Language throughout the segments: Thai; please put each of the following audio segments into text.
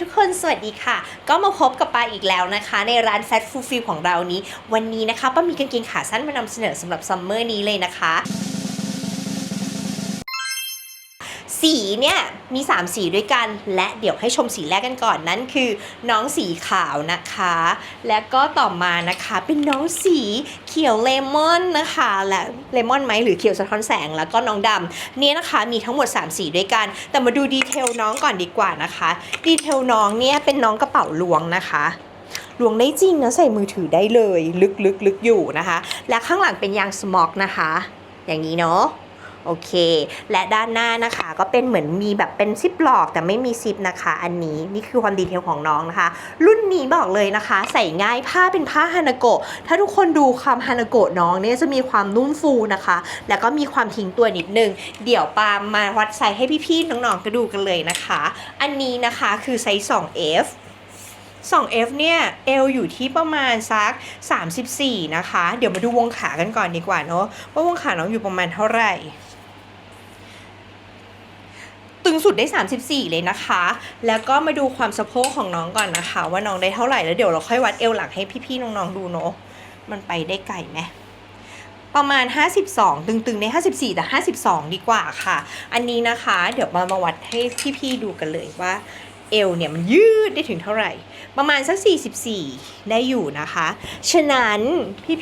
ทุกคนสวัสดีค่ะ ก็มาพบกับปาอีกแล้วนะคะ ในร้านแฟตฟูฟิลของเรานี้ วันนี้นะคะป้ามีกางเกงขาสั้นมานำเสนอสำหรับซัมเมอร์นี้เลยนะคะ สีเนี่ยมี 3 สีด้วยกัน และเดี๋ยวให้ชมสีแรกกันก่อนนั่นคือ น้องสีขาวนะคะ และก็ต่อมานะคะเป็นน้องสีเขียวเลมอนนะคะ และเลมอนไหมหรือเขียวสะท้อนแสงแล้วก็น้องดำเนี่ยนะคะมีทั้งหมด 3 สีด้วยกัน แต่มาดูดีเทลน้องก่อนดีกว่านะคะดีเทลน้องเนี่ยเป็นน้องกระเป๋าลวงนะคะลวงได้จริงนะใส่มือถือได้เลย ลึกลึกลึกอยู่นะคะ และข้างหลังเป็นยางสมอกนะคะ อย่างนี้เนาะ โอเค และด้านหน้านะคะก็เป็นเหมือนมีแบบเป็นซิปหลอกแต่ไม่มีซิปนะคะ อันนี้นี่คือความดีเทลของน้องนะคะ รุ่นนี้บอกเลยนะคะ ใส่ง่ายผ้าเป็นผ้าฮานาโกะถ้าทุกคนดูความฮานาโกะน้องเนี่ยจะมีความนุ่มฟูนะคะ แล้วก็มีความทิ้งตัวนิดนึง เดี๋ยวปามาวัดไซส์ให้พี่ๆน้องๆก็ดูกันเลยนะคะ อันนี้นะคะคือไซส์ 2F 2F เนี่ยเอวอยู่ที่ประมาณสัก 34 นะคะ เดี๋ยวมาดูวงขากันก่อนดีกว่าเนาะว่าวงขาน้องอยู่ประมาณเท่าไหร่ งสุดได้ 34 เลยนะคะ แล้วก็มาดูความสะโพกของน้องก่อนนะคะ ว่าน้องได้เท่าไหร่แล้วเดี๋ยวเราค่อยวัดเอวหลังให้พี่ๆน้องๆดูเนาะมันไปได้ไกลไหมประมาณ 52 ตึงๆ ใน 54 แต่ 52 ดีกว่าค่ะ อันนี้นะคะ เดี๋ยวมามาวัดให้พี่ๆดูกันเลยว่า เอวเนี่ยมันยืดได้ถึงเท่าไหร่ ประมาณสัก 44 ได้อยู่นะคะ ฉะนั้น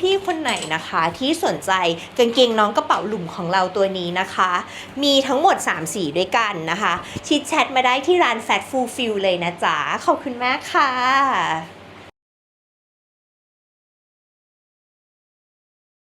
พี่ๆคนไหนนะคะที่สนใจกางเกงน้องกระเป๋าหลุมของเราตัวนี้นะคะ มีทั้งหมด 3 สีด้วยกันนะคะชิดแชทมาได้ที่ร้าน Fat Fulfill เลยนะจ๊ะขอบคุณมากค่ะ